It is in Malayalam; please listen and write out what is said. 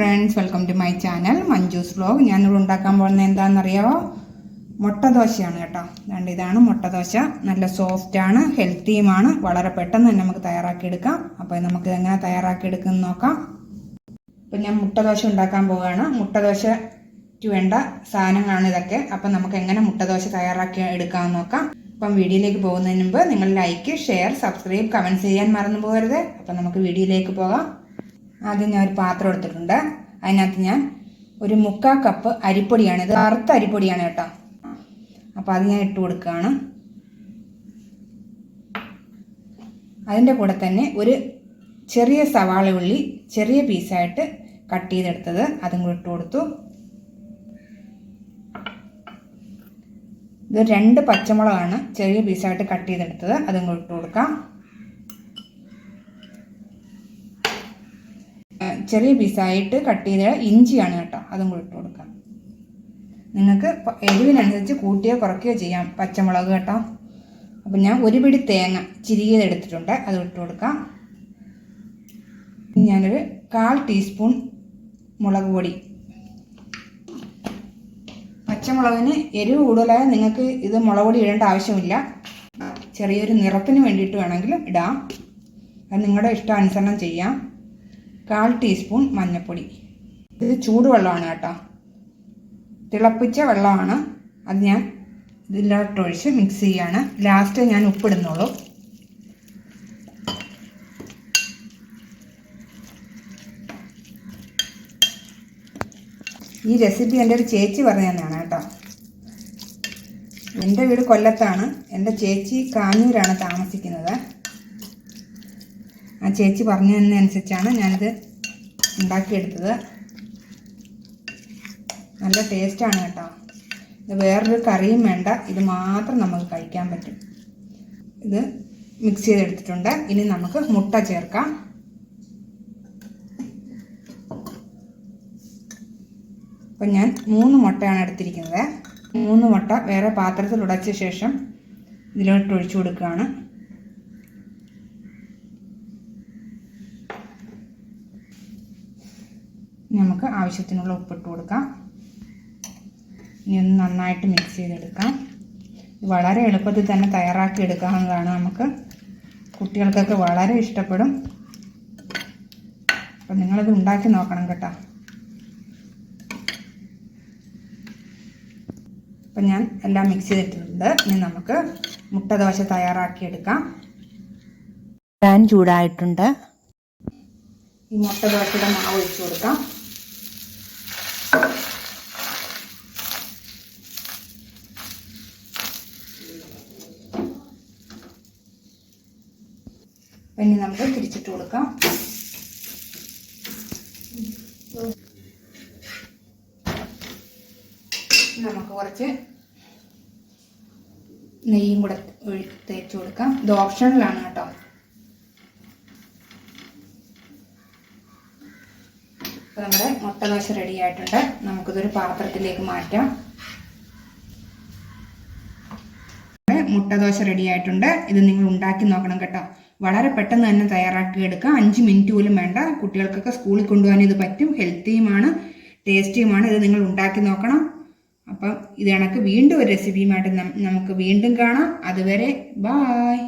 Friends welcome to my channel Manju's vlog ഞാനിവിടെ ഉണ്ടാക്കാൻ പോകുന്നത് എന്താണെന്നറിയാമോ മുട്ട ദോശയാണ് കേട്ടോ. രണ്ട് ഇതാണ് മുട്ട ദോശ നല്ല സോഫ്റ്റ് ആണ് ഹെൽത്തിയുമാണ് വളരെ പെട്ടെന്ന് തന്നെ നമുക്ക് തയ്യാറാക്കിയെടുക്കാം. അപ്പോൾ നമുക്ക് എങ്ങനെ തയ്യാറാക്കിയെടുക്കുമെന്ന് നോക്കാം. ഇപ്പം ഞാൻ മുട്ട ദോശ ഉണ്ടാക്കാൻ പോവുകയാണ്. മുട്ട ദോശയ്ക്ക് വേണ്ട സാധനങ്ങളാണ് ഇതൊക്കെ. അപ്പം നമുക്ക് എങ്ങനെ മുട്ട ദോശ തയ്യാറാക്കി എടുക്കാമെന്ന് നോക്കാം. അപ്പം വീഡിയോയിലേക്ക് പോകുന്നതിന് മുമ്പ് നിങ്ങൾ ലൈക്ക് ഷെയർ സബ്സ്ക്രൈബ് കമന്റ് ചെയ്യാൻ മറന്നു പോകരുത്. അപ്പം നമുക്ക് വീഡിയോയിലേക്ക് പോകാം. ആദ്യം ഞാൻ ഒരു പാത്രം എടുത്തിട്ടുണ്ട്. അതിനകത്ത് ഞാൻ ഒരു മുക്കാൽ കപ്പ് അരിപ്പൊടിയാണ്. ഇത് വറുത്ത അരിപ്പൊടിയാണ് കേട്ടോ. അപ്പോൾ അത് ഞാൻ ഇട്ട് കൊടുക്കുകയാണ്. അതിന്റെ കൂടെ തന്നെ ഒരു ചെറിയ സവാള ഉള്ളി ചെറിയ പീസായിട്ട് കട്ട് ചെയ്തെടുത്തത് അതും കൂടി ഇട്ട് കൊടുത്തു. ഇത് രണ്ട് പച്ചമുളകാണ്. ചെറിയ പീസായിട്ട് കട്ട് ചെയ്തെടുത്തത്. അതും കൂടി ഇട്ട് കൊടുക്കാം. ചെറിയ പീസായിട്ട് കട്ട് ചെയ്ത ഇഞ്ചിയാണ് കേട്ടോ. അതും കൂടി ഇട്ട് കൊടുക്കാം. നിങ്ങൾക്ക് എരിവിനനുസരിച്ച് കൂട്ടിയോ കുറയ്ക്കുകയോ ചെയ്യാം. പച്ചമുളക് കേട്ടോ. അപ്പം ഞാൻ ഒരു പിടി തേങ്ങ ചിരികിയത് എടുത്തിട്ടുണ്ട്. അത് ഇട്ട് കൊടുക്കാം. ഞാനൊരു കാൽ ടീസ്പൂൺ മുളക് പൊടി. പച്ചമുളകിന് എരിവ് കൂടുതലായ നിങ്ങൾക്ക് ഇത് മുളക് പൊടി ഇടേണ്ട ആവശ്യമില്ല. ചെറിയൊരു നിറത്തിന് വേണ്ടിയിട്ട് വേണമെങ്കിലും ഇടാം. അത് നിങ്ങളുടെ ഇഷ്ടാനുസരണം ചെയ്യാം. കാൽ ടീസ്പൂൺ മഞ്ഞൾപ്പൊടി ഇത് ചൂടുവെള്ളമാണ് കേട്ടോ. തിളപ്പിച്ച വെള്ളമാണ്. അത് ഞാൻ ഇതിലോട്ടൊഴിച്ച് മിക്സ് ചെയ്യാണ്. ലാസ്റ്റ് ഞാൻ ഉപ്പിടുന്നുള്ളൂ. ഈ റെസിപ്പി എന്റെ ഒരു ചേച്ചി പറഞ്ഞു തന്നെയാണ് കേട്ടോ. എന്റെ വീട് കൊല്ലത്താണ്. എന്റെ ചേച്ചി കാഞ്ഞൂരാണ് താമസിക്കുന്നത്. ചേച്ചി പറഞ്ഞു തന്നതനുസരിച്ചാണ് ഞാനിത് ഉണ്ടാക്കിയെടുത്തത്. നല്ല ടേസ്റ്റാണ് കേട്ടോ. ഇത് വേറൊരു കറിയും വേണ്ട. ഇത് മാത്രം നമുക്ക് കഴിക്കാൻ പറ്റും. ഇത് മിക്സ് ചെയ്തെടുത്തിട്ടുണ്ട്. ഇനി നമുക്ക് മുട്ട ചേർക്കാം. അപ്പം ഞാൻ മൂന്ന് മുട്ടയാണ് എടുത്തിരിക്കുന്നത്. മൂന്ന് മുട്ട വേറെ പാത്രത്തിൽ ഉടച്ച ശേഷം ഇതിലോട്ട് ഒഴിച്ചു കൊടുക്കുകയാണ്. നമുക്ക് ആവശ്യത്തിനുള്ള ഉപ്പിട്ട് കൊടുക്കാം. ഇനി ഒന്ന് നന്നായിട്ട് മിക്സ് ചെയ്തെടുക്കാം. വളരെ എളുപ്പത്തിൽ തന്നെ തയ്യാറാക്കി എടുക്കാവുന്നതാണ് നമുക്ക് കുട്ടികൾക്കൊക്കെ വളരെ ഇഷ്ടപ്പെടും. അപ്പം നിങ്ങളിത് ഉണ്ടാക്കി നോക്കണം കേട്ടോ. അപ്പം ഞാൻ എല്ലാം മിക്സ് ചെയ്തിട്ടുണ്ട്. ഇനി നമുക്ക് മുട്ട ദോശ തയ്യാറാക്കി എടുക്കാം. പാൻ ചൂടായിട്ടുണ്ട്. ഈ മുട്ട ദോശയുടെ മാവ് ഒഴിച്ചു കൊടുക്കാം. ഇനി നമുക്ക് തിരിച്ചിട്ട് കൊടുക്കാം. നമുക്ക് കുറച്ച് നെയ്യും കൂടെ തേച്ച് കൊടുക്കാം. ഇത് ഓപ്ഷണലാണ് കേട്ടോ. നമ്മുടെ മുട്ട ദോശ റെഡി ആയിട്ടുണ്ട്. നമുക്കിതൊരു പാത്രത്തിലേക്ക് മാറ്റാം. മുട്ട ദോശ റെഡി ആയിട്ടുണ്ട്. ഇത് നിങ്ങൾ ഉണ്ടാക്കി നോക്കണം കേട്ടോ. വളരെ പെട്ടെന്ന് തന്നെ തയ്യാറാക്കി എടുക്കാം അഞ്ച് മിനിറ്റ് പോലും വേണ്ട. കുട്ടികൾക്കൊക്കെ സ്കൂളിൽ കൊണ്ടുപോകാൻ ഇത് പറ്റും. ഹെൽത്തിയുമാണ് ടേസ്റ്റിയുമാണ് ഇത് നിങ്ങൾ ഉണ്ടാക്കി നോക്കണം. അപ്പം ഇത് കണക്ക് വീണ്ടും ഒരു റെസിപ്പിയുമായിട്ട് നമുക്ക് വീണ്ടും കാണാം. അതുവരെ ബായ്